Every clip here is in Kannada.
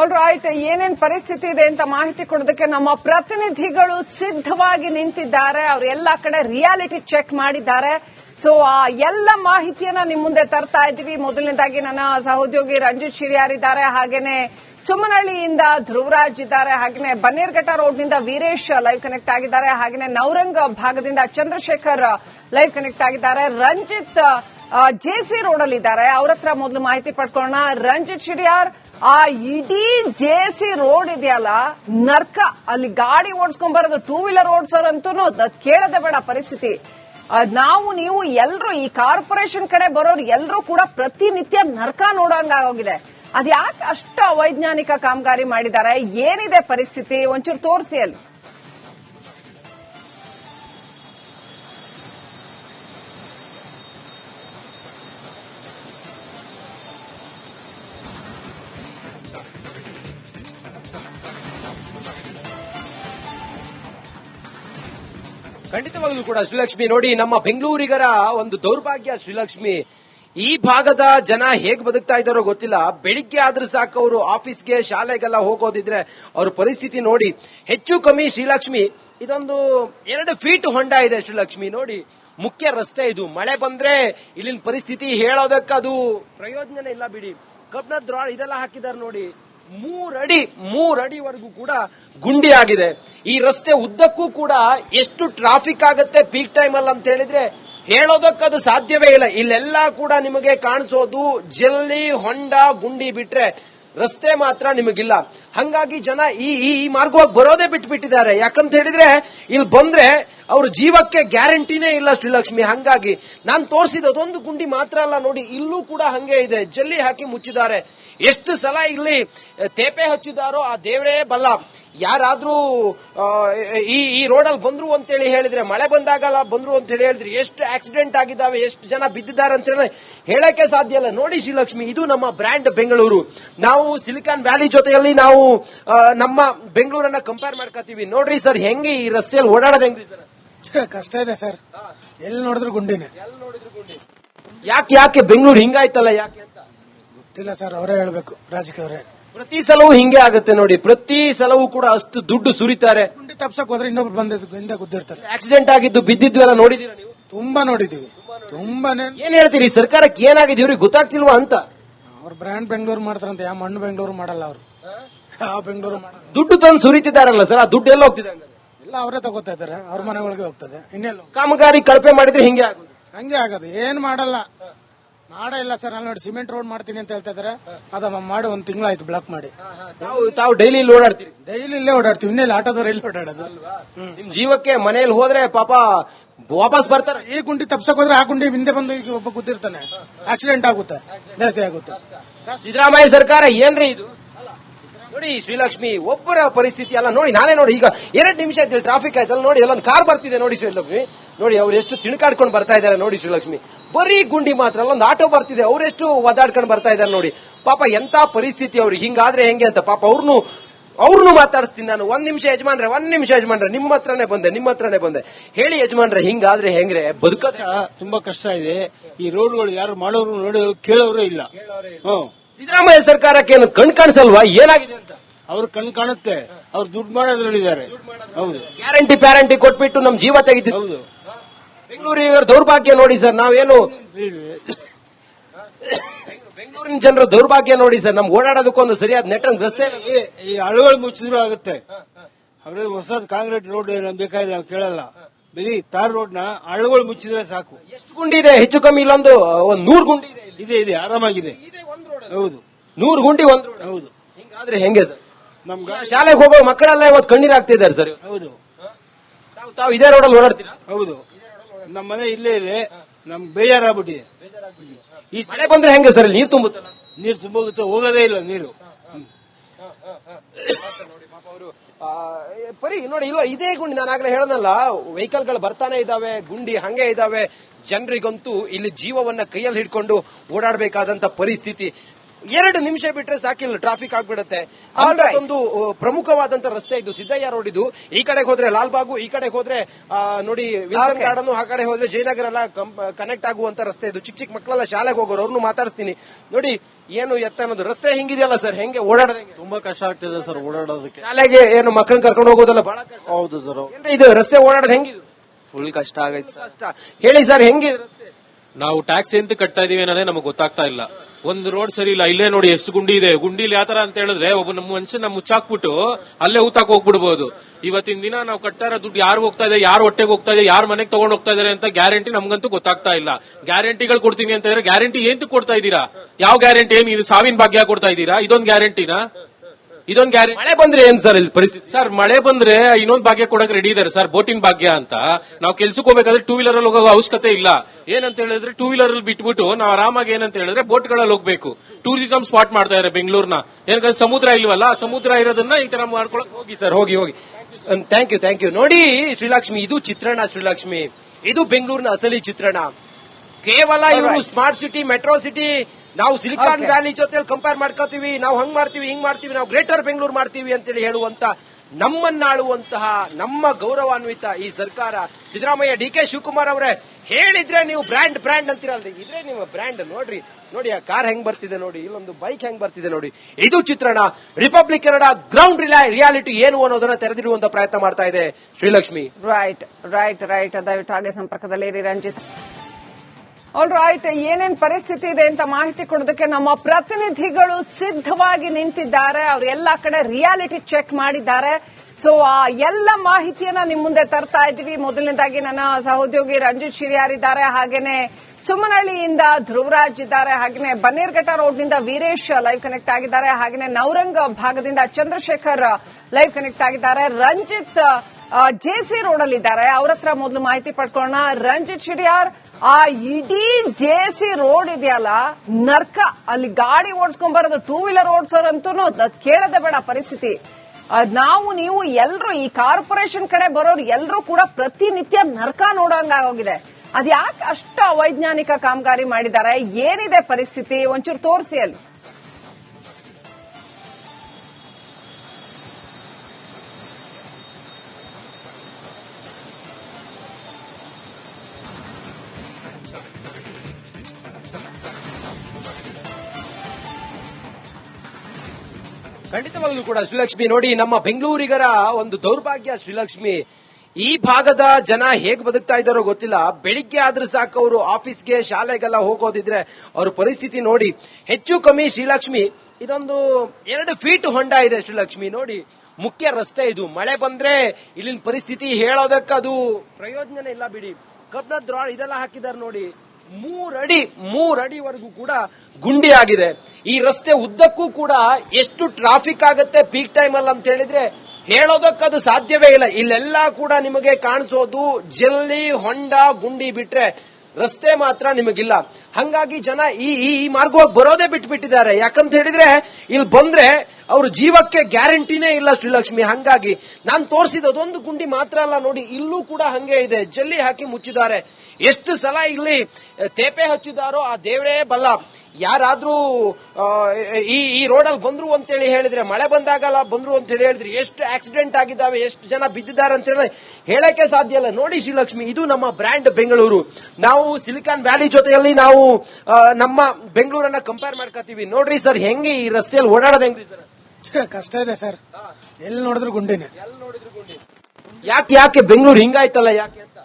ಆಲ್ ರೈಟ್ ಏನೇನ್ ಪರಿಸ್ಥಿತಿ ಇದೆ ಅಂತ ಮಾಹಿತಿ ಕೊಡೋದಕ್ಕೆ ನಮ್ಮ ಪ್ರತಿನಿಧಿಗಳು ಸಿದ್ಧವಾಗಿ ನಿಂತಿದ್ದಾರೆ. ಅವರು ಎಲ್ಲ ಕಡೆ ರಿಯಾಲಿಟಿ ಚೆಕ್ ಮಾಡಿದ್ದಾರೆ. ಸೊ ಆ ಎಲ್ಲ ಮಾಹಿತಿಯನ್ನ ನಿಮ್ ಮುಂದೆ ತರ್ತಾ ಇದ್ದೀವಿ. ಮೊದಲನೇದಾಗಿ ನನ್ನ ಸಹೋದ್ಯೋಗಿ ರಂಜಿತ್ ಶಿರಿಯಾರ್ ಇದ್ದಾರೆ ಹಾಗೇನೆ ಸುಮನಹಳ್ಳಿಯಿಂದ ಧ್ರುವರಾಜ್ ಇದ್ದಾರೆ. ಹಾಗೇನೆ ಬನ್ನೇರ್ಘಟ್ಟ ರೋಡ್ನಿಂದ ವೀರೇಶ್ ಲೈವ್ ಕನೆಕ್ಟ್ ಆಗಿದ್ದಾರೆ. ಹಾಗೇನೆ ನೌರಂಗ ಭಾಗದಿಂದ ಚಂದ್ರಶೇಖರ್ ಲೈವ್ ಕನೆಕ್ಟ್ ಆಗಿದ್ದಾರೆ. ರಂಜಿತ್ ಜೆಸಿ ರೋಡ್ ಅಲ್ಲಿ ಇದ್ದಾರೆ ಅವ್ರ ಮೊದಲು ಮಾಹಿತಿ ಪಡ್ಕೊಳ್ಳೋಣ. ರಂಜಿತ್ ಶಿರಿಯಾರ್ ಆ ಇಡೀ ಜೆ ಸಿ ರೋಡ್ ಇದೆಯಲ್ಲ, ನರ್ಕ, ಅಲ್ಲಿ ಗಾಡಿ ಓಡಿಸ್ಕೊಂಡ್ ಬರೋದು ಟೂ ವೀಲರ್ ಓಡಿಸೋರಂತೂ ಕೇಳದೆ ಬೇಡ ಪರಿಸ್ಥಿತಿ. ನಾವು, ನೀವು ಎಲ್ಲರೂ ಈ ಕಾರ್ಪೊರೇಷನ್ ಕಡೆ ಬರೋರು ಎಲ್ಲರೂ ಕೂಡ ಪ್ರತಿನಿತ್ಯ ನರ್ಕ ನೋಡೋಂಗಾಗೋಗಿದೆ ಅದ್ಯಾಕೆ ಅಷ್ಟು ಅವೈಜ್ಞಾನಿಕ ಕಾಮಗಾರಿ ಮಾಡಿದ್ದಾರೆ? ಏನಿದೆ ಪರಿಸ್ಥಿತಿ? ಒಂಚೂರು ತೋರಿಸಿ ಅಲ್ಲಿ. ಖಂಡಿತವಾಗ್ಲೂ ಕೂಡ ಶ್ರೀಲಕ್ಷ್ಮಿ, ನೋಡಿ ನಮ್ಮ ಬೆಂಗಳೂರಿಗರ ಒಂದು ದೌರ್ಭಾಗ್ಯ ಶ್ರೀಲಕ್ಷ್ಮಿ. ಈ ಭಾಗದ ಜನ ಹೇಗ್ ಬದುಕ್ತಾ ಇದ್ದಾರೋ ಗೊತ್ತಿಲ್ಲ. ಬೆಳಿಗ್ಗೆ ಆದ್ರೂ ಸಾಕು ಅವರು ಆಫೀಸ್ಗೆ, ಶಾಲೆಗೆಲ್ಲ ಹೋಗೋದಿದ್ರೆ ಅವ್ರ ಪರಿಸ್ಥಿತಿ ನೋಡಿ. ಹೆಚ್ಚು ಕಮ್ಮಿ ಶ್ರೀಲಕ್ಷ್ಮಿ, ಇದೊಂದು ಎರಡು ಫೀಟ್ ಹೊಂಡ ಇದೆ ಶ್ರೀಲಕ್ಷ್ಮಿ, ನೋಡಿ. ಮುಖ್ಯ ರಸ್ತೆ ಇದು. ಮಳೆ ಬಂದ್ರೆ ಇಲ್ಲಿನ ಪರಿಸ್ಥಿತಿ ಹೇಳೋದಕ್ಕೆ ಅದು ಪ್ರಯೋಜನ ಇಲ್ಲ ಬಿಡಿ. ಕಬ್ಬಿಣದ ದ್ರಾ ಇದೆಲ್ಲ ಹಾಕಿದ್ದಾರೆ ನೋಡಿ. ಮೂರಡಿ, ಮೂರಡಿವರೆಗೂ ಕೂಡ ಗುಂಡಿ ಆಗಿದೆ ಈ ರಸ್ತೆ ಉದ್ದಕ್ಕೂ ಕೂಡ ಎಷ್ಟು ಟ್ರಾಫಿಕ್ ಆಗುತ್ತೆ ಪೀಕ್ ಟೈಮ್ ಅಲ್ಲಿ ಅಂತ ಹೇಳಿದ್ರೆ ಹೇಳೋದಕ್ಕದು ಸಾಧ್ಯವೇ ಇಲ್ಲ. ಇಲ್ಲೆಲ್ಲ ಕೂಡ ನಿಮಗೆ ಕಾಣಿಸೋದು ಜಲ್ಲಿ, ಹೊಂಡ, ಗುಂಡಿ ಬಿಟ್ರೆ ರಸ್ತೆ ಮಾತ್ರ ನಿಮಗಿಲ್ಲ. ಹಂಗಾಗಿ ಜನ ಈ ಈ ಮಾರ್ಗವಾಗಿ ಬರೋದೇ ಬಿಟ್ಬಿಟ್ಟಿದ್ದಾರೆ. ಯಾಕಂತ ಹೇಳಿದ್ರೆ, ಇಲ್ಲಿ ಬಂದ್ರೆ ಅವ್ರ ಜೀವಕ್ಕೆ ಗ್ಯಾರಂಟಿನೇ ಇಲ್ಲ ಶ್ರೀಲಕ್ಷ್ಮಿ. ಹಂಗಾಗಿ ನಾನು ತೋರಿಸಿದ ಅದೊಂದು ಗುಂಡಿ ಮಾತ್ರ ಅಲ್ಲ ನೋಡಿ, ಇಲ್ಲೂ ಕೂಡ ಹಂಗೆ ಇದೆ. ಜಲ್ಲಿ ಹಾಕಿ ಮುಚ್ಚಿದ್ದಾರೆ. ಎಷ್ಟು ಸಲ ಇಲ್ಲಿ ತೇಪೆ ಹಚ್ಚಿದಾರೋ ಆ ದೇವರೇ ಬಲ್ಲ. ಯಾರಾದ್ರೂ ಈ ಈ ರೋಡಲ್ಲಿ ಬಂದ್ರು ಅಂತೇಳಿ ಹೇಳಿದ್ರೆ, ಮಳೆ ಬಂದಾಗಲ್ಲ ಬಂದ್ರು ಅಂತ ಹೇಳಿ ಹೇಳಿದ್ರೆ, ಎಷ್ಟು ಆಕ್ಸಿಡೆಂಟ್ ಆಗಿದ್ದಾವೆ, ಎಷ್ಟು ಜನ ಬಿದ್ದಿದ್ದಾರೆ ಅಂತ ಹೇಳಿ ಹೇಳಕ್ಕೆ ಸಾಧ್ಯ ಇಲ್ಲ. ನೋಡಿ ಶ್ರೀಲಕ್ಷ್ಮಿ, ಇದು ನಮ್ಮ ಬ್ರ್ಯಾಂಡ್ ಬೆಂಗಳೂರು. ನಾವು ಸಿಲಿಕಾನ್ ವ್ಯಾಲಿ ಜೊತೆಯಲ್ಲಿ ನಾವು ನಮ್ಮ ಬೆಂಗಳೂರನ್ನ ಕಂಪೇರ್ ಮಾಡ್ಕೋತೀವಿ. ನೋಡ್ರಿ ಸರ್ ಹೆಂಗೆ ಈ ರಸ್ತೆಯಲ್ಲಿ ಓಡಾಡೋದು ಹೆಂಗ್ರಿ ಸರ್? ಕಷ್ಟ ಇದೆ ಸರ್. ಎಲ್ಲಿ ನೋಡಿದ್ರು ಗುಂಡಿನೇ. ಯಾಕೆ ಯಾಕೆ ಬೆಂಗಳೂರು ಹಿಂಗಾಯ್ತಲ್ಲ ಯಾಕೆ ಅಂತ? ಗೊತ್ತಿಲ್ಲ ಸರ್ ಅವರೇ ಹೇಳ್ಬೇಕು ರಾಜಕೀಯವರೇ. ಪ್ರತಿ ಸಲವೂ ಹಿಂಗೆ ಆಗುತ್ತೆ ನೋಡಿ. ಪ್ರತಿ ಸಲವೂ ಕೂಡ ಅಷ್ಟು ದುಡ್ಡು ಸುರಿತಾರೆ. ಗುಂಡಿ ತಪ್ಸಕ್ ಹೋದ್ರೆ ಇನ್ನೊಬ್ರು ಬಂದಿದ್ದು ಹಿಂದೆ ಗುದ್ದಿರ್ತಾರೆ. ಆಕ್ಸಿಡೆಂಟ್ ಆಗಿದ್ದು ಬಿದ್ದಿದ್ದು ಎಲ್ಲ ನೋಡಿದೀರಾ ನೀವು? ತುಂಬಾ ನೋಡಿದೀವಿ. ತುಂಬಾನೇ. ಏನ್ ಹೇಳ್ತೀರಿ ಸರ್ಕಾರಕ್ಕೆ ಏನಾಗಿದೆ ಇವ್ರಿಗೆ ಗೊತ್ತಾಗ್ತಿಲ್ವಾ ಅಂತ? ಅವ್ರ ಬ್ರ್ಯಾಂಡ್ ಬೆಂಗಳೂರು ಮಾಡ್ತಾರಂತೆ ಯಾವ ಮಣ್ಣು ಬೆಂಗಳೂರು ಮಾಡಲ್ಲ ಅವರು. ಬೆಂಗಳೂರು. ದುಡ್ಡು ತಂದು ಸುರಿತಿದಾರಲ್ಲ ಸರ್ ಆ ದುಡ್ಡು ಎಲ್ಲ ಹೋಗ್ತಿದೆ ಹಂಗಾದ್ರೆ? ಎಲ್ಲ ಅವರೇ ತಗೋತಾ ಇದಾರೆ ಅವ್ರ ಮನೆಗಳಿಗೆ ಹೋಗ್ತದೆ ಇನ್ನೆಲ್ಲ ಕಾಮಗಾರಿ ಕಳಪೆ ಮಾಡಿದ್ರೆ ಹಿಂಗೆ ಆಗೋದು. ಹಂಗೆ ಆಗದು ಏನ್ ಮಾಡಲ್ಲ. ಮಾಡೇ ಇಲ್ಲ ಸರ್ ಅಲ್ಲಿ ನೋಡಿ ಸಿಮೆಂಟ್ ರೋಡ್ ಮಾಡ್ತೀನಿ ಅಂತ ಹೇಳ್ತಾ ಇದಾರೆ ಅದ ಮಾಡಿ ಒಂದ್ ತಿಂಗಳಾಯ್ತು ಬ್ಲಾಕ್ ಮಾಡಿ. ತಾವು ತಾವು ಡೈಲಿ ಇಲ್ಲಿ ಓಡಾಡ್ತೀರಿ? ಡೈಲಿ ಇಲ್ಲೇ ಓಡಾಡ್ತೀವಿ ಇನ್ನೆಲ್ಲ ಆಟೋದವ್ರು ಎಲ್ಲಿ ಓಡಾಡೋದು? ಹ್ಮ್. ನಿಮ್ ಜೀವಕ್ಕೆ ಮನೆಯಲ್ಲಿ ಹೋದ್ರೆ ಪಾಪ ವಾಪಸ್ ಬರ್ತಾರೆ. ಈ ಗುಂಡಿ ತಪ್ಸಕ್ ಹೋದ್ರೆ ಆ ಗುಂಡಿ ಹಿಂದೆ ಬಂದು ಈಗ ಒಬ್ಬ ಕೂತಿರ್ತಾನೆ ಆಕ್ಸಿಡೆಂಟ್ ಆಗುತ್ತೆ ಜಾಸ್ತಿ ಆಗುತ್ತೆ. ಸಿದ್ದರಾಮಯ್ಯ ಸರ್ಕಾರ ಏನ್ರಿ ಇದು? ನೋಡಿ ಶ್ರೀಲಕ್ಷ್ಮಿ ಒಬ್ಬರ ಪರಿಸ್ಥಿತಿ ಅಲ್ಲ. ನೋಡಿ ನಾನೇ ನೋಡಿ ಈಗ ಎರಡು ನಿಮಿಷ ಆಯ್ತು ಟ್ರಾಫಿಕ್ ಆಯ್ತಲ್ಲ. ನೋಡಿ ಎಲ್ಲೊಂದು ಕಾರ್ ಬರ್ತಿದೆ ನೋಡಿ ಶ್ರೀಲಕ್ಷ್ಮಿ. ನೋಡಿ ಅವ್ರು ಎಷ್ಟು ತಿಣ್ಕಾಡ್ಕೊಂಡು ಬರ್ತಾ ಇದ್ದಾರೆ ನೋಡಿ ಶ್ರೀಲಕ್ಷ್ಮಿ. ಬರೀ ಗುಂಡಿ ಮಾತ್ರ ಅಲ್ಲೊಂದು ಆಟೋ ಬರ್ತಿದೆ. ಅವರೆಷ್ಟು ಒದಾಡ್ಕೊಂಡು ಬರ್ತಾ ಇದ್ದಾರೆ ನೋಡಿ. ಪಾಪ ಎಂತ ಪರಿಸ್ಥಿತಿ ಅವ್ರಿಗೆ ಹಿಂಗಾದ್ರೆ ಹೆಂಗೆ ಅಂತ ಪಾಪ ಅವ್ರನ್ನು ಅವ್ರನ್ನು ಮಾತಾಡಿಸ್ತೀನಿ ನಾನು. ಒಂದ್ ನಿಮಿಷ ಯಜಮಾನ್ರೆ ಒಂದ್ ನಿಮಿಷ ಯಜಮಾನ್ರೆ. ನಿಮ್ಮ ಹತ್ರನೇ ಬಂದೆ ನಿಮ್ಮ ಹತ್ರನೇ ಬಂದೆ. ಹೇಳಿ ಯಜಮಾನ್ರೆ ಹಿಂಗಾದ್ರೆ ಹೆಂಗ್ರೆ? ಬದುಕ ತುಂಬಾ ಕಷ್ಟ ಇದೆ. ಈ ರೋಡ್ಗಳು ಯಾರು ಮಾಡೋರು ನೋಡೋರು ಕೇಳೋರು ಇಲ್ಲ. ಹ್ಮ್. ಸಿದ್ದರಾಮಯ್ಯ ಸರ್ಕಾರಕ್ಕೆ ಏನು ಕಣ್ ಕಾಣಿಸಲ್ವಾ? ಏನಾಗಿದೆ ಅಂತ? ಅವ್ರು ಕಣ್ ಕಾಣುತ್ತೆ. ಅವ್ರು ದುಡ್ಡು ಮಾಡೋದ್ರಲ್ಲಿದ್ದಾರೆ. ಹೌದು. ಗ್ಯಾರಂಟಿ ಪ್ಯಾರಂಟಿ ಕೊಟ್ಬಿಟ್ಟು ನಮ್ ಜೀವ ತೆಗಿತೀವಿ ಹೌದು. ಬೆಂಗಳೂರಿಗರ ದೌರ್ಭಾಗ್ಯ ನೋಡಿ ಸರ್ ನಾವೇನು ಬೆಂಗಳೂರಿನ ಜನರ ದೌರ್ಭಾಗ್ಯ ನೋಡಿ ಸರ್ ನಮ್ಗೆ ಓಡಾಡೋದಕ್ಕೊಂದು ಸರಿಯಾದ ನೆಟ್ಟಂಗ್ ರಸ್ತೆ ಇಲ್ಲ. ಈ- ಈ ಹಳ್ಳಗಳು ಮುಚ್ಚಿದ್ರು ಆಗುತ್ತೆ. ಅವ್ರಲ್ಲಿ ಹೊಸದ್ ಕಾಂಕ್ರೀಟ್ ರೋಡ್ ಏನು ಬೇಕಾಗಿಲ್ಲ ನಾವು ಕೇಳಲ್ಲ. ಬರೀ ತಾರ್ ರೋಡ್ನ ಹಳುಗಳು ಮುಚ್ಚಿದ್ರೆ ಸಾಕು. ಎಷ್ಟು ಗುಂಡಿ ಇದೆ? ಹೆಚ್ಚು ಕಮ್ಮಿ ಇಲ್ಲೊಂದು ಒಂದ್ ನೂರ್ ಗುಂಡಿ ಇದೆ ಇಲ್ಲಿ. ಇದೆ ಇದೆ ಆರಾಮಾಗಿದೆ. ಹೌದು. ನೂರು ಗುಂಡಿ ಒಂದ್ ಹೌದು. ಹಿಂಗಾದ್ರೆ ಹೆಂಗೆ ಸರ್? ನಮ್ ಶಾಲೆಗೆ ಹೋಗೋ ಮಕ್ಕಳೆಲ್ಲ ಇವತ್ತು ಕಣ್ಣೀರ್ ಆಗ್ತಿದ್ದಾರೆ ಸರ್ ಹೌದು. ತಾವು ತಾವು ಇದೇ ರೋಡಲ್ಲಿ ಓಡಾಡ್ತೀರಾ? ಹೌದು. ನಮ್ಮ ಮನೆ ಇಲ್ಲೇ ಇದೆ. ನಮ್ ಬೇಜಾರಾಗ್ಬಿಟ್ಟಿದೆ. ಈ ಮಳೆ ಬಂದ್ರೆ ಹೆಂಗೆ ಸರ್ ನೀರು ತುಂಬುತ್ತಲ್ಲ ನೀರು ತುಂಬೋಗುತ್ತೆ ಹೋಗೋದೇ ಇಲ್ಲ ನೀರು. ಆ, ಪರಿ ನೋಡಿ ಇಲ್ಲ ಇದೇ ಗುಂಡಿ ನಾನು ಆಗ್ಲೇ ವೆಹಿಕಲ್ ವೆಹಿಕಲ್ಗಳು ಬರ್ತಾನೆ ಇದಾವೆ ಗುಂಡಿ ಹಂಗೆ ಇದಾವೆ ಜನರಿಗಂತೂ ಇಲ್ಲಿ ಜೀವವನ್ನ ಕೈಯಲ್ಲಿ ಹಿಡ್ಕೊಂಡು ಓಡಾಡಬೇಕಾದಂತ ಪರಿಸ್ಥಿತಿ. ಎರಡು ನಿಮಿಷ ಬಿಟ್ರೆ ಸಾಕಿಲ್ಲ ಟ್ರಾಫಿಕ್ ಆಗ್ಬಿಡುತ್ತೆ. ಒಂದು ಅಂತದೊಂದು ಪ್ರಮುಖವಾದಂತ ರಸ್ತೆ ಇದು ಸಿದ್ದಯ್ಯ ರೋಡ್ ಇದು. ಈ ಕಡೆಗೆ ಹೋದ್ರೆ ಲಾಲ್ಬಾಗು ಈ ಕಡೆ ಹೋದ್ರೆ ನೋಡಿ ವಿಲ್ಸನ್. ಗಾರ್ಡನ್ ಆ ಕಡೆ ಹೋದ್ರೆ ಜಯನಗರ ಎಲ್ಲ ಕನೆಕ್ಟ್ ಆಗುವಂತ ರಸ್ತೆ ಇದು. ಚಿಕ್ಕ ಚಿಕ್ಕ ಮಕ್ಕಳೆಲ್ಲ ಶಾಲೆಗೆ ಹೋಗೋರು ಅವ್ರನ್ನು ಮಾತಾಡಿಸ್ತೀನಿ. ನೋಡಿ ಏನು ಎತ್ತ ಅನ್ನೋದು. ರಸ್ತೆ ಹೆಂಗಿದೆಯಲ್ಲ ಸರ್? ಹೆಂಗೆ ಓಡಾಡೋದು ತುಂಬಾ ಕಷ್ಟ ಆಗ್ತಿದೆ ಸರ್ ಓಡಾಡೋದಕ್ಕೆ. ಶಾಲೆಗೆ ಏನು ಮಕ್ಕಳನ್ನ ಕರ್ಕೊಂಡು ಹೋಗೋದಲ್ಲ ಬಹಳ ಕಷ್ಟ. ಹೌದು ಸರ್. ಇದು? ರಸ್ತೆ ಓಡಾಡೋದು ಹೆಂಗಿದು? ಫುಲ್ ಕಷ್ಟ ಆಗೈತೆ ಸರ್. ಕಷ್ಟ. ಹೇಳಿ ಸರ್ ಹೆಂಗಿದೆ ರಸ್ತೆ ನಾವು ಟ್ಯಾಕ್ಸ್ ಎಂತ ಕಟ್ತಾ ಇದೀವಿ ಅನ್ನೋದೇ ನಮಗೆ ಗೊತ್ತಾಗ್ತಾ ಇಲ್ಲ. ಒಂದು ರೋಡ್ ಸರಿ ಇಲ್ಲ, ಇಲ್ಲೇ ನೋಡಿ ಎಷ್ಟು ಗುಂಡಿ ಇದೆ. ಗುಂಡಿಲಿ ಯಾವ ತರ ಅಂತ ಹೇಳಿದ್ರೆ ಒಬ್ಬ ನಮ್ಮ ಮನುಷ್ಯನ ಮುಚ್ಚಾಕ್ಬಿಟ್ಟು ಅಲ್ಲೇ ಊತಾಕ್ ಹೋಗ್ಬಿಡ್ಬೋದು. ಇವತ್ತಿನ ದಿನ ನಾವು ಕಟ್ತಾ ಇರೋ ದುಡ್ಡು ಯಾರು ಹೋಗ್ತಾ ಇದೆ, ಯಾರು ಹೊಟ್ಟೆಗೆ ಹೋಗ್ತಾ ಇದೆ, ಯಾರು ಮನೆಗೆ ತಗೊಂಡು ಹೋಗ್ತಾ ಇದಾರೆ ಅಂತ ಗ್ಯಾರಂಟಿ ನಮ್ಗಂತೂ ಗೊತ್ತಾಗ್ತಾ ಇಲ್ಲ. ಗ್ಯಾರಂಟಿಗಳು ಕೊಡ್ತೀನಿ ಅಂತ ಹೇಳಿದ್ರೆ ಗ್ಯಾರಂಟಿ ಏನ್ ಕೊಡ್ತಾ ಇದ್ದೀರಾ? ಯಾವ ಗ್ಯಾರಂಟಿ? ಏನು, ಇದು ಸಾವಿನ ಭಾಗ್ಯ ಕೊಡ್ತಾ ಇದ್ದೀರಾ? ಇದೊಂದು ಗ್ಯಾರಂಟಿನಾ? ಇದೊಂದು ಗ್ಯಾರಂಟಿ ಮಳೆ ಬಂದ್ರೆ ಏನ್ ಸರ್ ಇಲ್ಲಿ ಪರಿಸ್ಥಿತಿ ಸರ್ ಮಳೆ ಬಂದ್ರೆ ಇನ್ನೊಂದು ಭಾಗ್ಯ ಕೊಡಕ್ ರೆಡಿ ಇದಾರೆ ಸರ್ ಬೋಟಿಂಗ್ ಭಾಗ್ಯ ಅಂತ. ನಾವು ಕೆಲ್ಸಕ್ಕೆ ಹೋಗ್ಬೇಕಾದ್ರೆ ಟೂ ವೀಲರ್ ಅಲ್ಲಿ ಹೋಗೋ ಅವಶ್ಯಕತೆ ಇಲ್ಲ. ಏನಂತ ಹೇಳಿದ್ರೆ ಟೂ ವೀಲರ್ ಅಲ್ಲಿ ಬಿಟ್ಬಿಟ್ಟು ನಾವು ಆರಾಮಾಗಿ ಏನಂತ ಹೇಳಿದ್ರೆ ಬೋಟ್ಗಳಲ್ಲಿ ಹೋಗ್ಬೇಕು. ಟೂರಿಸಂ ಸ್ಪಾಟ್ ಮಾಡ್ತಾ ಇದಾರೆ ಬೆಂಗಳೂರ್ನ. ಏನಂದ್ರೆ ಸಮುದ್ರ ಇಲ್ವಲ್ಲ ಸಮುದ್ರ ಇರೋದನ್ನ ಈ ತರ ಮಾಡ್ಕೊಳಕ್ ಹೋಗಿ ಸರ್ ಹೋಗಿ ಹೋಗಿ. ಥ್ಯಾಂಕ್ ಯು ಥ್ಯಾಂಕ್ ಯು ನೋಡಿ ಶ್ರೀಲಕ್ಷ್ಮಿ ಇದು ಚಿತ್ರಣ ಶ್ರೀಲಕ್ಷ್ಮಿ. ಇದು ಬೆಂಗಳೂರಿನ ಅಸಲಿ ಚಿತ್ರಣ. ಕೇವಲ ಇವರು ಸ್ಮಾರ್ಟ್ ಸಿಟಿ ಮೆಟ್ರೋ ಸಿಟಿ ನಾವು ಸಿಲಿಕಾನ್. ವ್ಯಾಲಿ ಜೊತೆ ಕಂಪೇರ್ ಮಾಡ್ಕೋತೀವಿ ನಾವು ಹಂಗ್ ಮಾಡ್ತೀವಿ ಹಿಂಗ್ ಮಾಡ್ತೀವಿ ನಾವು ಗ್ರೇಟರ್ ಬೆಂಗಳೂರು ಮಾಡ್ತೀವಿ ಅಂತೇಳಿ ಹೇಳುವಂತ ನಮ್ಮನ್ನಾಳುವಂತಹ ನಮ್ಮ ಗೌರವಾನ್ವಿತ ಈ ಸರ್ಕಾರ. ಸಿದ್ದರಾಮಯ್ಯ ಡಿ ಕೆ ಶಿವಕುಮಾರ್ ಅವರೇ ಹೇಳಿದ್ರೆ ನೀವು ಬ್ರ್ಯಾಂಡ್ ಬ್ರ್ಯಾಂಡ್ ಅಂತಿರಲ್ಲ ಇದ್ರೆ ನಿಮ್ಮ ಬ್ರ್ಯಾಂಡ್ ನೋಡ್ರಿ. ನೋಡಿ ಆ ಕಾರ್ ಹೆಂಗ್ ಬರ್ತಿದೆ ನೋಡಿ ಇಲ್ಲೊಂದು ಬೈಕ್ ಹೆಂಗ್ ಬರ್ತಿದೆ ನೋಡಿ. ಇದು ಚಿತ್ರಣ. ರಿಪಬ್ಲಿಕ್ ಕನ್ನಡ ಗ್ರೌಂಡ್ ರಿಯಾಲಿಟಿ ಏನು ಅನ್ನೋದನ್ನ ತೆರೆದಿಡುವಂತ ಪ್ರಯತ್ನ ಮಾಡ್ತಾ ಇದೆ ಶ್ರೀಲಕ್ಷ್ಮಿ. ರೈಟ್ ರೈಟ್ ರೈಟ್ ದಯವಿಟ್ಟು ಹಾಗೆ ಸಂಪರ್ಕದಲ್ಲಿ ರಂಜಿತ್. ಆಲ್ ರೈಟ್ ಏನೇನ್ ಪರಿಸ್ಥಿತಿ ಇದೆ ಅಂತ ಮಾಹಿತಿ ಕೊಡೋದಕ್ಕೆ ನಮ್ಮ ಪ್ರತಿನಿಧಿಗಳು ಸಿದ್ಧವಾಗಿ ನಿಂತಿದ್ದಾರೆ. ಅವ್ರು ಎಲ್ಲ ಕಡೆ ರಿಯಾಲಿಟಿ ಚೆಕ್ ಮಾಡಿದ್ದಾರೆ. ಸೊ ಆ ಎಲ್ಲ ಮಾಹಿತಿಯನ್ನ ನಿಮ್ ಮುಂದೆ ತರ್ತಾ ಇದ್ದೀವಿ. ಮೊದಲನೇದಾಗಿ ನನ್ನ ಸಹೋದ್ಯೋಗಿ ರಂಜಿತ್ ಶಿರಿಯಾರ್ ಇದ್ದಾರೆ. ಹಾಗೇನೆ ಸುಮನಹಳ್ಳಿಯಿಂದ ಧ್ರುವರಾಜ್ ಇದ್ದಾರೆ. ಹಾಗೇನೆ ಬನ್ನೇರ್ಘಟ್ಟ ರೋಡ್ನಿಂದ ವೀರೇಶ್ ಲೈವ್ ಕನೆಕ್ಟ್ ಆಗಿದ್ದಾರೆ. ಹಾಗೇನೆ ನೌರಂಗ ಭಾಗದಿಂದ ಚಂದ್ರಶೇಖರ್ ಲೈವ್ ಕನೆಕ್ಟ್ ಆಗಿದ್ದಾರೆ. ರಂಜಿತ್ ಜೆಸಿ ರೋಡ್ ಅಲ್ಲಿ ಇದ್ದಾರೆ ಅವ್ರ ಹತ್ರ ಮೊದಲು ಮಾಹಿತಿ ಪಡ್ಕೊಳ್ಳೋಣ. ರಂಜಿತ್ ಶಿರಿಯಾರ್ ಆ ಇಡೀ ಜೆ ಸಿ ರೋಡ್ ಇದೆಯಲ್ಲ, ನರ್ಕ, ಅಲ್ಲಿ ಗಾಡಿ ಓಡಿಸ್ಕೊಂಡ್ ಬರೋದು ಟೂ ವೀಲರ್ ಓಡಿಸೋರಂತೂ ಅದ್ ಕೇಳದೆ ಬೇಡ ಪರಿಸ್ಥಿತಿ. ನಾವು, ನೀವು ಎಲ್ರು, ಈ ಕಾರ್ಪೊರೇಷನ್ ಕಡೆ ಬರೋರು ಎಲ್ರು ಕೂಡ ಪ್ರತಿನಿತ್ಯ ನರ್ಕ ನೋಡೋಂಗಾಗೋಗಿದೆ ಅದ್ಯಾಕೆ ಅಷ್ಟು ಅವೈಜ್ಞಾನಿಕ ಕಾಮಗಾರಿ ಮಾಡಿದ್ದಾರೆ? ಏನಿದೆ ಪರಿಸ್ಥಿತಿ? ಒಂಚೂರು ತೋರಿಸಿ ಅಲ್ಲಿ. ಖಂಡಿತವಾಗ್ಲೂ ಕೂಡ ಶ್ರೀಲಕ್ಷ್ಮಿ, ನೋಡಿ ನಮ್ಮ ಬೆಂಗಳೂರಿಗರ ಒಂದು ದೌರ್ಭಾಗ್ಯ ಶ್ರೀಲಕ್ಷ್ಮಿ. ಈ ಭಾಗದ ಜನ ಹೇಗ್ ಬದುಕ್ತಾ ಇದ್ದಾರೋ ಗೊತ್ತಿಲ್ಲ. ಬೆಳಿಗ್ಗೆ ಆದ್ರೆ ಸಾಕು ಅವರು ಆಫೀಸ್ಗೆ, ಶಾಲೆಗೆಲ್ಲ ಹೋಗೋದಿದ್ರೆ ಅವ್ರ ಪರಿಸ್ಥಿತಿ ನೋಡಿ. ಹೆಚ್ಚು ಕಮ್ಮಿ ಶ್ರೀಲಕ್ಷ್ಮಿ, ಇದೊಂದು ಎರಡು ಫೀಟ್ ಹೊಂಡ ಇದೆ ಶ್ರೀಲಕ್ಷ್ಮಿ, ನೋಡಿ. ಮುಖ್ಯ ರಸ್ತೆ ಇದು. ಮಳೆ ಬಂದ್ರೆ ಇಲ್ಲಿನ ಪರಿಸ್ಥಿತಿ ಹೇಳೋದಕ್ಕೆ ಅದು ಪ್ರಯೋಜನ ಇಲ್ಲ ಬಿಡಿ. ಕಬ್ಬಿಣದ ದ್ರಾಳ ಇದೆಲ್ಲ ಹಾಕಿದ್ದಾರೆ ನೋಡಿ. ಮೂರಡಿ, ಮೂರಡಿವರೆಗೂ ಕೂಡ ಗುಂಡಿ ಆಗಿದೆ ಈ ರಸ್ತೆ ಉದ್ದಕ್ಕೂ ಕೂಡ ಎಷ್ಟು ಟ್ರಾಫಿಕ್ ಆಗುತ್ತೆ ಪೀಕ್ ಟೈಮ್ ಅಲ್ಲಿ ಅಂತ ಹೇಳಿದ್ರೆ ಹೇಳೋದಕ್ಕದು ಸಾಧ್ಯವೇ ಇಲ್ಲ. ಇಲ್ಲೆಲ್ಲ ಕೂಡ ನಿಮಗೆ ಕಾಣಿಸೋದು ಜಲ್ಲಿ, ಹೊಂಡ, ಗುಂಡಿ ಬಿಟ್ರೆ ರಸ್ತೆ ಮಾತ್ರ ನಿಮಗಿಲ್ಲ. ಹಂಗಾಗಿ ಜನ ಈ ಈ ಮಾರ್ಗವಾಗಿ ಬರೋದೇ ಬಿಟ್ಬಿಟ್ಟಿದ್ದಾರೆ. ಯಾಕಂತ ಹೇಳಿದ್ರೆ, ಇಲ್ಲಿ ಬಂದ್ರೆ ಅವ್ರ ಜೀವಕ್ಕೆ ಗ್ಯಾರಂಟಿನೇ ಇಲ್ಲ ಶ್ರೀಲಕ್ಷ್ಮಿ. ಹಂಗಾಗಿ ನಾನು ತೋರಿಸಿದ ಅದೊಂದು ಗುಂಡಿ ಮಾತ್ರ ಅಲ್ಲ ನೋಡಿ, ಇಲ್ಲೂ ಕೂಡ ಹಂಗೆ ಇದೆ. ಜಲ್ಲಿ ಹಾಕಿ ಮುಚ್ಚಿದ್ದಾರೆ. ಎಷ್ಟು ಸಲ ಇಲ್ಲಿ ತೇಪೆ ಹಚ್ಚಿದಾರೋ ಆ ದೇವರೇ ಬಲ್ಲ. ಯಾರಾದ್ರೂ ಈ ಈ ರೋಡಲ್ಲಿ ಬಂದ್ರು ಅಂತೇಳಿ ಹೇಳಿದ್ರೆ, ಮಳೆ ಬಂದಾಗಲ್ಲ ಬಂದ್ರು ಅಂತ ಹೇಳಿ ಹೇಳಿದ್ರೆ, ಎಷ್ಟು ಆಕ್ಸಿಡೆಂಟ್ ಆಗಿದ್ದಾವೆ, ಎಷ್ಟು ಜನ ಬಿದ್ದಿದ್ದಾರೆ ಅಂತ ಹೇಳಿ ಹೇಳಕ್ಕೆ ಸಾಧ್ಯ ಇಲ್ಲ. ನೋಡಿ ಶ್ರೀಲಕ್ಷ್ಮಿ, ಇದು ನಮ್ಮ ಬ್ರ್ಯಾಂಡ್ ಬೆಂಗಳೂರು. ನಾವು ಸಿಲಿಕಾನ್ ವ್ಯಾಲಿ ಜೊತೆಯಲ್ಲಿ ನಾವು ನಮ್ಮ ಬೆಂಗಳೂರನ್ನ ಕಂಪೇರ್ ಮಾಡ್ಕೋತೀವಿ ನೋಡ್ರಿ ಸರ್, ಹೆಂಗೆ ಈ ರಸ್ತೆಯಲ್ಲಿ ಓಡಾಡೋದು ಹೆಂಗ್ರಿ ಸರ್? ಕಷ್ಟ ಇದೆ ಸರ್. ಎಲ್ಲಿ ನೋಡಿದ್ರು ಗುಂಡಿನೇ. ಯಾಕೆ ಯಾಕೆ ಬೆಂಗಳೂರು ಹಿಂಗಾಯ್ತಲ್ಲ ಯಾಕೆ ಅಂತ?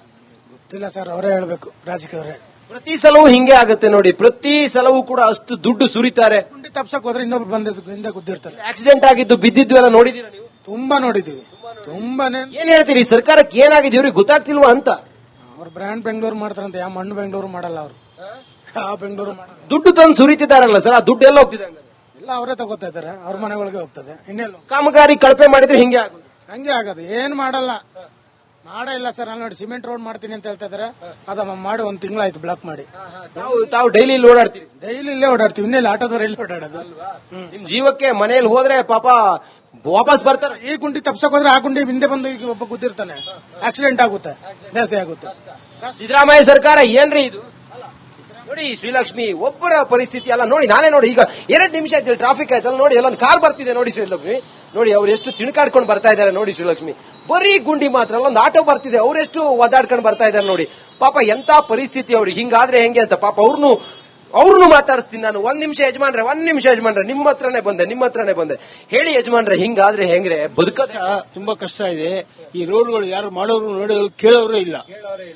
ಗೊತ್ತಿಲ್ಲ ಸರ್ ಅವರೇ ಹೇಳ್ಬೇಕು ರಾಜಕೀಯವರೇ. ಪ್ರತಿ ಸಲವೂ ಹಿಂಗೆ ಆಗುತ್ತೆ ನೋಡಿ. ಪ್ರತಿ ಸಲವೂ ಕೂಡ ಅಷ್ಟು ದುಡ್ಡು ಸುರಿತಾರೆ. ಗುಂಡಿ ತಪ್ಸಕ್ ಹೋದ್ರೆ ಇನ್ನೊಬ್ರು ಬಂದಿದ್ದು ಹಿಂದೆ ಗುದ್ದಿರ್ತಾರೆ. ಆಕ್ಸಿಡೆಂಟ್ ಆಗಿದ್ದು ಬಿದ್ದಿದ್ದು ಎಲ್ಲ ನೋಡಿದೀರ ನೀವು? ತುಂಬಾ ನೋಡಿದೀವಿ ತುಂಬಾನೇ. ಏನ್ ಹೇಳ್ತೀರಿ ಸರ್ಕಾರಕ್ಕೆ ಏನಾಗಿದೆ ಇವ್ರಿಗೆ ಗೊತ್ತಾಗ್ತಿಲ್ವಾ ಅಂತ? ಅವ್ರ ಬ್ರ್ಯಾಂಡ್ ಬೆಂಗಳೂರು ಮಾಡ್ತಾರಂತೆ ಯಾವ ಮಣ್ಣು ಬೆಂಗಳೂರು ಮಾಡಲ್ಲ ಅವರು. ಯಾವ ಬೆಂಗಳೂರು ಮಾಡಲ್ಲ ದುಡ್ಡು ತಂದು ಸುರಿತಿದಾರಲ್ಲ ಸರ್ ಆ ದುಡ್ಡು ಎಲ್ಲ ಹೋಗ್ತಿದೆ ಹಂಗಾದ್ರೆ? ಎಲ್ಲ ಅವರೇ ತಗೋತಾ ಇದಾರೆ ಅವ್ರ ಮನೆಗಳಿಗೆ ಹೋಗ್ತದೆ. ಇನ್ನೆಲ್ಲ ಕಾಮಗಾರಿ ಕಳಪೆ ಮಾಡಿದ್ರೆ ಹಿಂಗೆ ಆಗೋದು. ಹಂಗೆ ಆಗದು. ಏನ್ ಮಾಡಲ್ಲ. ಮಾಡೇ ಇಲ್ಲ ಸರ್. ಅಲ್ಲಿ ನೋಡಿ ಸಿಮೆಂಟ್ ರೋಡ್ ಮಾಡ್ತೀನಿ ಅಂತ ಹೇಳ್ತಾ ಇದಾರೆ ಅದ ಮಾಡಿ ಒಂದ್ ತಿಂಗಳಾಯ್ತು ಬ್ಲಾಕ್ ಮಾಡಿ. ತಾವು ತಾವು ಡೈಲಿ ಇಲ್ಲಿ ಓಡಾಡ್ತೀರಿ? ಡೈಲಿ ಇಲ್ಲೇ ಓಡಾಡ್ತೀವಿ. ಇನ್ನೆಲ್ಲ ಆಟೋದವ್ರು ಎಲ್ಲಿ ಓಡಾಡೋದು? ನಿಮ್ ಜೀವಕ್ಕೆ ಮನೆಯಲ್ಲಿ ಹೋದ್ರೆ ಪಾಪ ವಾಪಸ್ ಬರ್ತಾರೆ. ಈ ಗುಂಡಿ ತಪ್ಸಕ್ ಹೋದ್ರೆ ಆ ಗುಂಡಿ ಹಿಂದೆ ಬಂದು ಈಗ ಒಬ್ಬ ಕೂತಿರ್ತಾನೆ ಆಕ್ಸಿಡೆಂಟ್ ಆಗುತ್ತೆ. ಜಾಸ್ತಿ ಆಗುತ್ತೆ. ಸಿದ್ದರಾಮಯ್ಯ ಸರ್ಕಾರ ಏನ್ರಿ ಇದು? ನೋಡಿ ಶ್ರೀಲಕ್ಷ್ಮಿ ಒಬ್ಬರ ಪರಿಸ್ಥಿತಿ ಅಲ್ಲ. ನೋಡಿ ನಾನೇ ನೋಡಿ ಈಗ ಎರಡು ನಿಮಿಷ ಆಯ್ತು ಟ್ರಾಫಿಕ್ ಆಯ್ತಲ್ಲ ನೋಡಿ ಅಲ್ಲೊಂದು ಕಾರ್ ಬರ್ತಿದೆ ನೋಡಿ ಶ್ರೀಲಕ್ಷ್ಮಿ. ನೋಡಿ ಅವ್ರು ಎಷ್ಟು ತಿಣ್ಕಾಡ್ಕೊಂಡು ಬರ್ತಾ ಇದ್ದಾರೆ ನೋಡಿ ಶ್ರೀಲಕ್ಷ್ಮಿ. ಬರೀ ಗುಂಡಿ ಮಾತ್ರ ಅಲ್ಲೊಂದು ಆಟೋ ಬರ್ತಿದೆ. ಅವರೆಷ್ಟು ಒದಾಡ್ಕೊಂಡು ಬರ್ತಾ ಇದ್ದಾರೆ ನೋಡಿ. ಪಾಪ ಎಂತ ಪರಿಸ್ಥಿತಿ ಅವ್ರಿಗೆ ಹಿಂಗಾದ್ರೆ ಹೆಂಗೆ ಅಂತ ಪಾಪ ಅವ್ರನ್ನು ಅವ್ರನ್ನು ಮಾತಾಡಿಸ್ತೀನಿ ನಾನು. ಒಂದ್ ನಿಮಿಷ ಯಜಮಾನ್ರೆ ಒಂದ್ ನಿಮಿಷ ಯಜಮಾನ್ರೆ. ನಿಮ್ಮ ಹತ್ರನೇ ಬಂದೆ ನಿಮ್ಮ ಹತ್ರನೇ ಬಂದೆ. ಹೇಳಿ ಯಜಮಾನ್ರೆ ಹಿಂಗಾದ್ರೆ ಹೆಂಗ್ರೆ? ಬದುಕ ತುಂಬಾ ಕಷ್ಟ ಇದೆ. ಈ ರೋಡ್ಗಳು ಯಾರು ಮಾಡೋರು ನೋಡೋರು ಕೇಳೋರು ಇಲ್ಲ.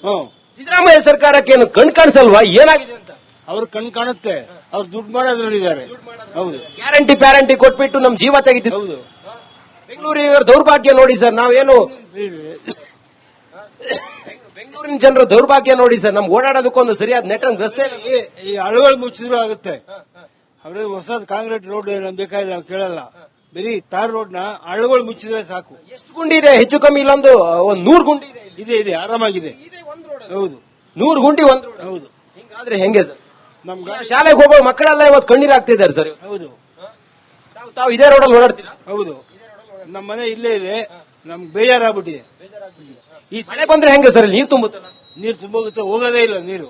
ಹ್ಮ್. ಸಿದ್ದರಾಮಯ್ಯ ಸರ್ಕಾರಕ್ಕೆ ಏನು ಕಣ್ ಕಾಣಿಸಲ್ವಾ? ಏನಾಗಿದೆ ಅಂತ? ಅವ್ರು ಕಣ್ ಕಾಣುತ್ತೆ. ಅವ್ರು ದುಡ್ಡು ಮಾಡೋದ್ರಲ್ಲಿದ್ದಾರೆ. ಹೌದು. ಗ್ಯಾರಂಟಿ ಪ್ಯಾರಂಟಿ ಕೊಟ್ಬಿಟ್ಟು ನಮ್ ಜೀವ ತೆಗಿತೀವಿ. ಹೌದು. ಬೆಂಗಳೂರಿನ ದೌರ್ಭಾಗ್ಯ ನೋಡಿ ಸರ್ ನಾವೇನು ಬೆಂಗಳೂರಿನ ಜನರ ದೌರ್ಭಾಗ್ಯ ನೋಡಿ ಸರ್ ನಮ್ಗೆ ಓಡಾಡೋದಕ್ಕೊಂದು ಸರಿಯಾದ ನೆಟ್ ರಸ್ತೆ. ಈ- ಅಳುಗಳು ಮುಚ್ಚಿದ್ರು ಆಗುತ್ತೆ. ಅವ್ರಿಗೆ ಹೊಸದ್ ಕಾಂಕ್ರೀಟ್ ರೋಡ್ ನಮ್ಗೆ ಬೇಕಾಗಿಲ್ಲ ನಾವು ಕೇಳಲ್ಲ. ಬರೀ ತಾರ್ ರೋಡ್ನ ಅಳುಗಳು ಮುಚ್ಚಿದ್ರೆ ಸಾಕು. ಎಷ್ಟು ಗುಂಡಿ ಇದೆ? ಹೆಚ್ಚು ಕಮ್ಮಿ ಇಲ್ಲೊಂದು ಒಂದ್ ನೂರ್ ಗುಂಡಿ ಇದೆ ಇದೆ ಇದೆ ಆರಾಮಾಗಿದೆ. ಹೌದು. ನೂರು ಗುಂಟಿ ಒಂದು. ಹೌದು. ಹಿಂಗಾದ್ರೆ ಹೆಂಗೆ ಸರ್? ನಮ್ ಶಾಲೆಗೆ ಹೋಗೋ ಮಕ್ಕಳೆಲ್ಲ ಇವತ್ತು ಕಣ್ಣೀರ್ ಆಗ್ತಿದ್ದಾರೆ ಸರ್ ಹೌದು. ತಾವು ತಾವು ಇದೇ ರೋಡಲ್ಲಿ ಓಡಾಡ್ತೀರಾ? ಹೌದು. ನಮ್ಮ ಮನೆ ಇಲ್ಲೇ ಇದೆ. ನಮ್ಗೆ ಬೇಜಾರಾಗ್ಬಿಟ್ಟಿದೆ. ಈ ಮಳೆ ಬಂದ್ರೆ ಹೆಂಗೆ ಸರ್ ನೀರು ತುಂಬುತ್ತಲ್ಲ? ನೀರು ತುಂಬೋಗುತ್ತೆ ಹೋಗೋದೇ ಇಲ್ಲ ನೀರು.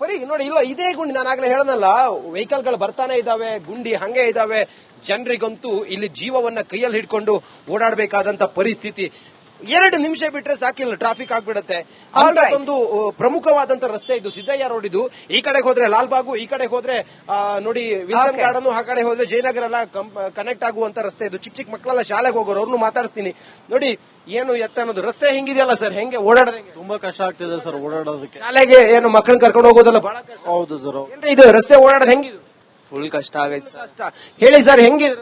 ಪರಿ, ನೋಡಿ, ಇಲ್ಲ, ಇದೇ ಗುಂಡಿ ನಾನು ಆಗ್ಲೇ ಹೇಳನಲ್ಲ ವೆಹಿಕಲ್ಗಳು ಬರ್ತಾನೆ ಇದಾವೆ ಗುಂಡಿ ಹಂಗೆ ಇದಾವೆ ಜನರಿಗಂತೂ ಇಲ್ಲಿ ಜೀವವನ್ನ ಕೈಯಲ್ಲಿ ಹಿಡ್ಕೊಂಡು ಓಡಾಡಬೇಕಾದಂತ ಪರಿಸ್ಥಿತಿ. ಎರಡು ನಿಮಿಷ ಬಿಟ್ರೆ ಸಾಕಿಲ್ಲ ಟ್ರಾಫಿಕ್ ಆಗ್ಬಿಡುತ್ತೆ. ಅಂತದೊಂದು ಪ್ರಮುಖವಾದಂತ ರಸ್ತೆ ಇದು. ಸಿದ್ದಯ್ಯ ರೋಡ್ ಇದು ಈ ಕಡೆಗೆ ಹೋದ್ರೆ ಲಾಲ್ಬಾಗು ಈ ಕಡೆ ಹೋದ್ರೆ ನೋಡಿ ವಿಲ್ಸನ್. ಗಾರ್ಡನ್ ಆ ಕಡೆ ಹೋದ್ರೆ ಜಯನಗರ ಎಲ್ಲ ಕನೆಕ್ಟ್ ಆಗುವಂತ ರಸ್ತೆ ಇದು. ಚಿಕ್ಕ ಚಿಕ್ಕ ಮಕ್ಕಳೆಲ್ಲ ಶಾಲೆಗೆ ಹೋಗೋರು ಅವ್ರನ್ನು ಮಾತಾಡಿಸ್ತೀನಿ. ನೋಡಿ ಏನು ಎತ್ತ ಅನ್ನೋದು. ರಸ್ತೆ ಹೆಂಗಿದೆಯಲ್ಲ ಸರ್? ಹೆಂಗೆ ಓಡಾಡೋದಕ್ಕೆ ತುಂಬಾ ಕಷ್ಟ ಆಗ್ತಿದೆ ಸರ್ ಓಡಾಡೋದಕ್ಕೆ. ಶಾಲೆಗೆ ಏನು ಮಕ್ಕಳನ್ನ ಕರ್ಕೊಂಡು ಹೋಗೋದಲ್ಲ ಬಹಳ ಕಷ್ಟ. ಹೌದು ಸರ್ ಇದು? ರಸ್ತೆ ಓಡಾಡೋದು ಹೆಂಗಿದು? ಫುಲ್ ಕಷ್ಟ ಆಗೈತೆ ಸರ್. ಕಷ್ಟ. ಹೇಳಿ ಸರ್ ಹೆಂಗಿದೆ?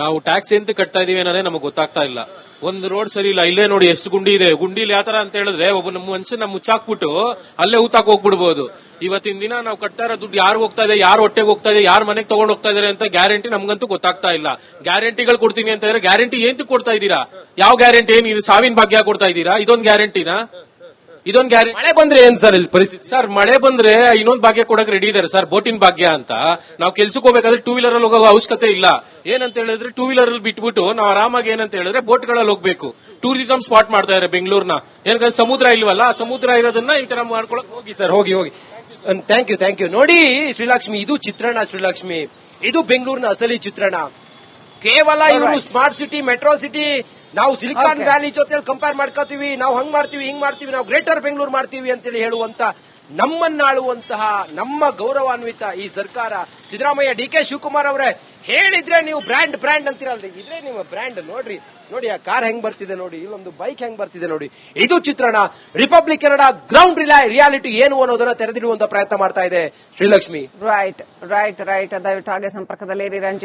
ನಾವು ಟ್ಯಾಕ್ಸ್ ಎಂತ ಕಟ್ತಾ ಇದೀವಿ ಅನ್ನೋದೇ ನಮಗೆ ಗೊತ್ತಾಗ್ತಾ ಇಲ್ಲ. ಒಂದು ರೋಡ್ ಸರಿ ಇಲ್ಲ, ಇಲ್ಲೇ ನೋಡಿ ಎಷ್ಟು ಗುಂಡಿ ಇದೆ. ಗುಂಡಿಲಿ ಯಾತರ ಅಂತ ಹೇಳಿದ್ರೆ ಒಬ್ಬ ನಮ್ಮ ಮನುಷ್ಯನ ಮುಚ್ಚಾಕ್ಬಿಟ್ಟು ಅಲ್ಲೇ ಊತಾಕ್ ಹೋಗ್ಬಿಡ್ಬೋದು. ಇವತ್ತಿನ ದಿನ ನಾವು ಕಟ್ತಾ ಇರೋ ದುಡ್ಡು ಯಾರು ಹೋಗ್ತಾ ಇದೆ, ಯಾರು ಹೊಟ್ಟೆಗೆ ಹೋಗ್ತಾ ಇದೆ, ಯಾರು ಮನೆಗೆ ತಗೊಂಡು ಹೋಗ್ತಾ ಇದಾರೆ ಅಂತ ಗ್ಯಾರಂಟಿ ನಮ್ಗಂತೂ ಗೊತ್ತಾಗ್ತಾ ಇಲ್ಲ. ಗ್ಯಾರಂಟಿಗಳು ಕೊಡ್ತೀನಿ ಅಂತ ಹೇಳಿದ್ರೆ ಗ್ಯಾರಂಟಿ ಏನ್ ಕೊಡ್ತಾ ಇದೀರಾ ಯಾವ ಗ್ಯಾರಂಟಿ ಏನ್? ಇದು ಸಾವಿನ ಭಾಗ್ಯ ಕೊಡ್ತಾ ಇದೀರಾ ಇದೊಂದು ಗ್ಯಾರಂಟಿನಾ? ಇದೊಂದು ಗ್ಯಾರಂಟಿ ಮಳೆ ಬಂದ್ರೆ ಏನ್ ಸರ್ ಇಲ್ಲಿ ಪರಿಸ್ಥಿತಿ? ಸರ್ ಮಳೆ ಬಂದ್ರೆ ಇನ್ನೊಂದ್ ಭಾಗ್ಯ ಕೊಡಕ್ ರೆಡಿ ಇದಾರೆ ಸರ್ ಬೋಟಿನ ಭಾಗ್ಯ ಅಂತ. ನಾವು ಕೆಲ್ಸಕ್ಕೆ ಹೋಗ್ಬೇಕಾದ್ರೆ ಟೂ ವೀಲರ್ ಅಲ್ಲಿ ಹೋಗೋ ಅವಶ್ಯಕತೆ ಇಲ್ಲ. ಏನಂತ ಹೇಳಿದ್ರೆ ಟೂ ವೀಲರ್ ಅಲ್ಲಿ ಬಿಟ್ಬಿಟ್ಟು ನಾವು ಆರಾಮಾಗಿ ಏನಂತ ಹೇಳಿದ್ರೆ ಬೋಟ್ಗಳಲ್ಲಿ ಹೋಗ್ಬೇಕು. ಟೂರಿಸಂ ಸ್ಪಾಟ್ ಮಾಡ್ತಾ ಇದಾರೆ ಬೆಂಗಳೂರ್ನ. ಏನಂದ್ರೆ ಸಮುದ್ರ ಇಲ್ವಲ್ಲ ಸಮುದ್ರ ಇರೋದನ್ನ ಈ ತರ ಮಾಡ್ಕೊಳಕ್ ಹೋಗಿ ಸರ್ ಹೋಗಿ ಹೋಗಿ. ಥ್ಯಾಂಕ್ ಯು ಥ್ಯಾಂಕ್ ಯು ನೋಡಿ ಶ್ರೀಲಕ್ಷ್ಮಿ ಇದು ಚಿತ್ರಣ ಶ್ರೀಲಕ್ಷ್ಮಿ. ಇದು ಬೆಂಗಳೂರಿನ ಅಸಲಿ ಚಿತ್ರಣ. ಕೇವಲ ಇವರು ಸ್ಮಾರ್ಟ್ ಸಿಟಿ ಮೆಟ್ರೋ ಸಿಟಿ ನಾವು ಸಿಲಿಕಾನ್ ವ್ಯಾಲಿ ಜೊತೆ ಕಂಪೇರ್ ಮಾಡ್ಕೋತೀವಿ ನಾವು ಹಂಗ್ ಮಾಡ್ತೀವಿ ಹಿಂಗ್ ಮಾಡ್ತೀವಿ ನಾವು ಗ್ರೇಟರ್ ಬೆಂಗಳೂರು ಮಾಡ್ತೀವಿ ಅಂತೇಳಿ ಹೇಳುವಂತ ನಮ್ಮನ್ನಾಳುವಂತಹ ನಮ್ಮ ಗೌರವಾನ್ವಿತ ಈ ಸರ್ಕಾರ. ಸಿದ್ದರಾಮಯ್ಯ ಡಿ ಕೆ ಶಿವಕುಮಾರ್ ಅವರೇ ಹೇಳಿದ್ರೆ ನೀವು ಬ್ರ್ಯಾಂಡ್ ಬ್ರ್ಯಾಂಡ್ ಅಂತಿರಲ್ರಿ. ಇದ್ರೆ ನಿಮ್ಮ ಬ್ರ್ಯಾಂಡ್ ನೋಡ್ರಿ. ನೋಡಿ ಆ ಕಾರ್ ಹೆಂಗ್ ಬರ್ತಿದೆ ನೋಡಿ ಇಲ್ಲೊಂದು ಬೈಕ್ ಹೆಂಗ್ ಬರ್ತಿದೆ ನೋಡಿ. ಇದು ಚಿತ್ರಣ. ರಿಪಬ್ಲಿಕ್ ಕನ್ನಡ ಗ್ರೌಂಡ್ ರಿಯಾಲಿಟಿ ಏನು ಅನ್ನೋದನ್ನ ತೆರೆದಿಡುವಂತ ಪ್ರಯತ್ನ ಮಾಡ್ತಾ ಇದೆ ಶ್ರೀಲಕ್ಷ್ಮಿ. ರೈಟ್ ರೈಟ್ ರೈಟ್ ದಯವಿಟ್ಟು ಹಾಗೆ ಸಂಪರ್ಕದಲ್ಲಿ ರಂಜಿತ್.